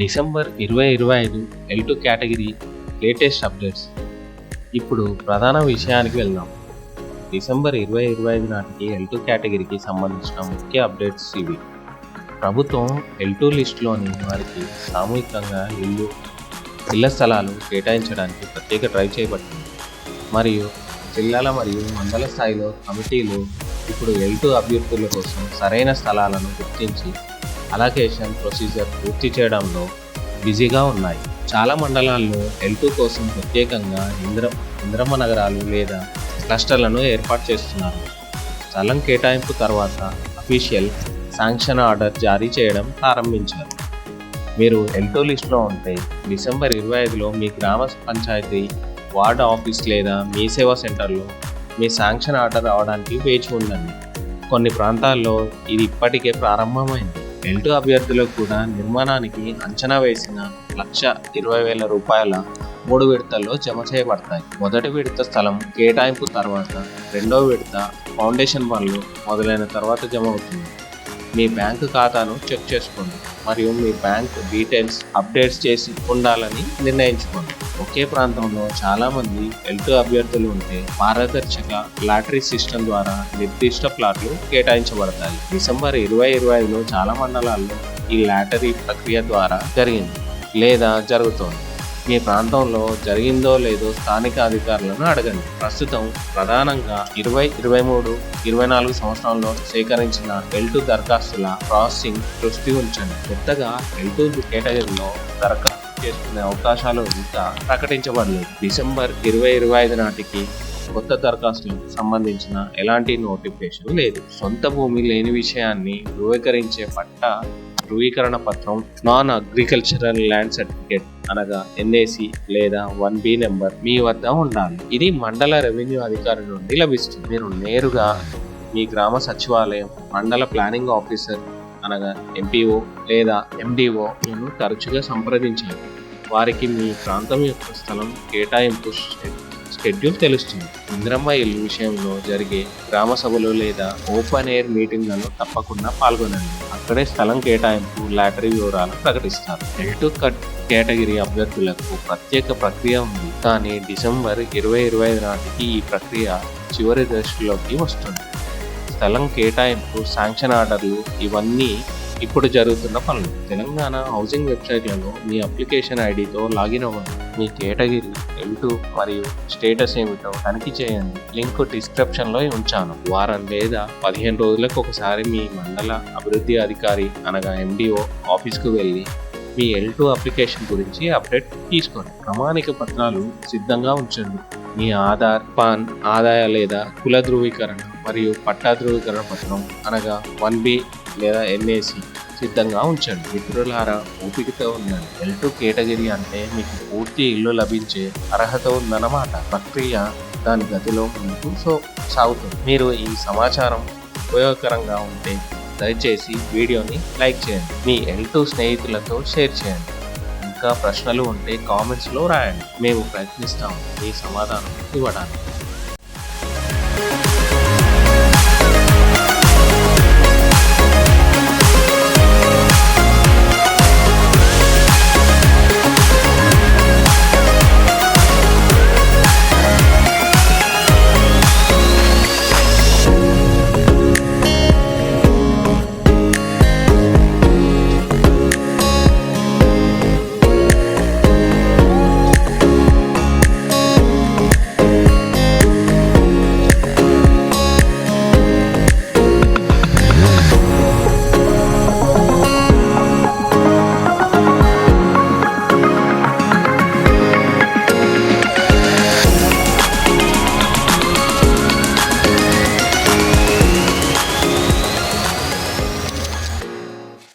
December ఇరవై ఇరవై ఐదు L two category latest updates. ఇప్పుడు ప్రధాన విషయానికి వెళ్దాం. డిసెంబర్ ఇరవై ఇరవై ఐదు నాటికి ఎల్ టూ కేటగిరీకి సంబంధించిన ముఖ్య అప్డేట్స్ ఇవి. ప్రభుత్వం ఎల్ టూ లిస్టులోని వారికి సామూహికంగా ఇల్లు ఇళ్ళ స్థలాలు కేటాయించడానికి ప్రత్యేక డ్రైవ్ చేయబడుతుంది. మరియు జిల్లాల మరియు మండల స్థాయిలో కమిటీలు ఇప్పుడు ఎల్ టూ అభ్యర్థుల కోసం సరైన స్థలాలను గుర్తించి అలొకేషన్ ప్రొసీజర్ పూర్తి చేయడంలో బిజీగా ఉన్నాయి. చాలా మండలాల్లో ఎల్ టూ కోసం ప్రత్యేకంగా ఇంద్ర ఇంద్రమ్మ నగరాలు లేదా క్లస్టర్లను ఏర్పాటు చేస్తున్నారు. స్థలం కేటాయింపు తర్వాత అఫీషియల్ శాంక్షన్ ఆర్డర్ జారీ చేయడం ప్రారంభించారు. మీరు ఎల్ టూ లిస్ట్లో ఉంటే డిసెంబర్ ఇరవై ఐదులో మీ గ్రామ పంచాయతీ వార్డ్ ఆఫీస్ లేదా మీ సేవా సెంటర్లో మీ శాంక్షన్ ఆర్డర్ రావడానికి వేచి ఉండండి. కొన్ని ప్రాంతాల్లో ఇది ఇప్పటికే ప్రారంభమైంది. ఎల్టు అభ్యర్థులకు కూడా నిర్మాణానికి అంచనా వేసిన లక్ష ఇరవై వేల రూపాయల మూడు విడతల్లో జమ చేయబడతాయి. మొదటి విడత స్థలం కేటాయింపు తర్వాత రెండో విడత ఫౌండేషన్ పనులు మొదలైన తర్వాత జమ అవుతుంది. మీ బ్యాంకు ఖాతాను చెక్ చేసుకోండి. మరియు మీ బ్యాంక్ డీటెయిల్స్ అప్డేట్స్ చేసి ఉండాలని నిర్ణయించుకోండి. ఒకే ప్రాంతంలో చాలా మంది అభ్యర్థులు ఉంటే పారదర్శక లాటరీ సిస్టమ్ ద్వారా నిర్దిష్ట ప్లాట్లు కేటాయించబడతాయి. డిసెంబర్ ఇరవై ఇరవై ఐదులో చాలా మండలాల్లో ఈ లాటరీ ప్రక్రియ ద్వారా జరిగింది లేదా జరుగుతోంది. మీ ప్రాంతంలో జరిగిందో లేదో స్థానిక అధికారులను అడగండి. ప్రస్తుతం ప్రధానంగా ఇరవై ఇరవై మూడు ఇరవై నాలుగు సంవత్సరంలో సేకరించిన ఎల్ టూ దరఖాస్తుల ప్రాసెసింగ్ దృష్టి ఉంచండి. కొత్తగా ఎల్ టూ కేటగిరీలో దరఖాస్తు చేసుకునే అవకాశాలు ఇంకా ప్రకటించబడలేదు. డిసెంబర్ ఇరవై ఇరవై ఐదు నాటికి కొత్త దరఖాస్తులకు సంబంధించిన ఎలాంటి నోటిఫికేషన్ లేదు. సొంత భూమి లేని విషయాన్ని ధృవీకరించే పట్ట ధృవీకరణ పత్రం నాన్ అగ్రికల్చరల్ ల్యాండ్ సర్టిఫికేట్ అనగా ఎన్ఏసి లేదా వన్ బి నెంబర్ మీ వద్ద ఉండాలి. ఇది మండల రెవెన్యూ అధికారి నుండి లభిస్తుంది. మీరు నేరుగా మీ గ్రామ సచివాలయం మండల ప్లానింగ్ ఆఫీసర్ అనగా ఎంపీఓ లేదా ఎండిఓ ను తరచుగా సంప్రదించాలి. వారికి మీ ప్రాంతం యొక్క స్థలం కేటాయింపు షెడ్యూల్ తెలుస్తుంది. ఇంద్రమ్మ ఇల్లు విషయంలో జరిగే గ్రామ సభలు లేదా ఓపెన్ ఎయిర్ మీటింగ్లలో తప్పకుండా పాల్గొనండి. అక్కడే స్థలం కేటాయింపు లాటరీ వివరాలు ప్రకటిస్తారు. ఎల్ టు కట్ కేటగిరీ అభ్యర్థులకు ప్రత్యేక ప్రక్రియ ఉంది. కానీ డిసెంబర్ ఇరవై ఇరవై ఐదు నాటికి ఈ ప్రక్రియ చివరి దశలోకి వస్తుంది. స్థలం కేటాయింపు శాంక్షన్ ఆర్డర్లు ఇవన్నీ ఇప్పుడు జరుగుతున్న పనులు. తెలంగాణ హౌసింగ్ వెబ్సైట్లలో మీ అప్లికేషన్ ఐడితో లాగిన్ అవ్వండి. మీ కేటగిరీ ఎల్టు మరియు స్టేటస్ ఏమిటో తనిఖీ చేయండి. లింక్ డిస్క్రిప్షన్లో ఉంచాను. వారం లేదా పదిహేను రోజులకు ఒకసారి మీ మండల అభివృద్ధి అధికారి అనగా ఎండిఓ ఆఫీస్కు వెళ్ళి మీ ఎల్ టూ అప్లికేషన్ గురించి అప్డేట్ తీసుకోండి. ప్రమాణిక పత్రాలు సిద్ధంగా ఉంచండి. మీ ఆధార్ పాన్ ఆదాయ లేదా కుల ధృవీకరణ మరియు పట్టా ధృవీకరణ పత్రం అనగా వన్ బి లేదా ఎంఏసి సిద్ధంగా ఉంచండి. మిత్రులారా ఓపికతో ఉండండి. ఎల్ టూ కేటగిరీ అంటే మీకు పూర్తి ఇల్లు లభించే అర్హత ఉందన్నమాట. ప్రక్రియ దాని గతిలో ముందుకు సో సాగుతుంది. మీరు ఈ సమాచారం ఉపయోగకరంగా ఉంటే దయచేసి వీడియోని లైక్ చేయండి. మీ ఎల్ టూ స్నేహితులతో షేర్ చేయండి. ఇంకా ప్రశ్నలు ఉంటే కామెంట్స్లో రాయండి. మేము ప్రయత్నిస్తాము మీ సమాధానం ఇవ్వడానికి.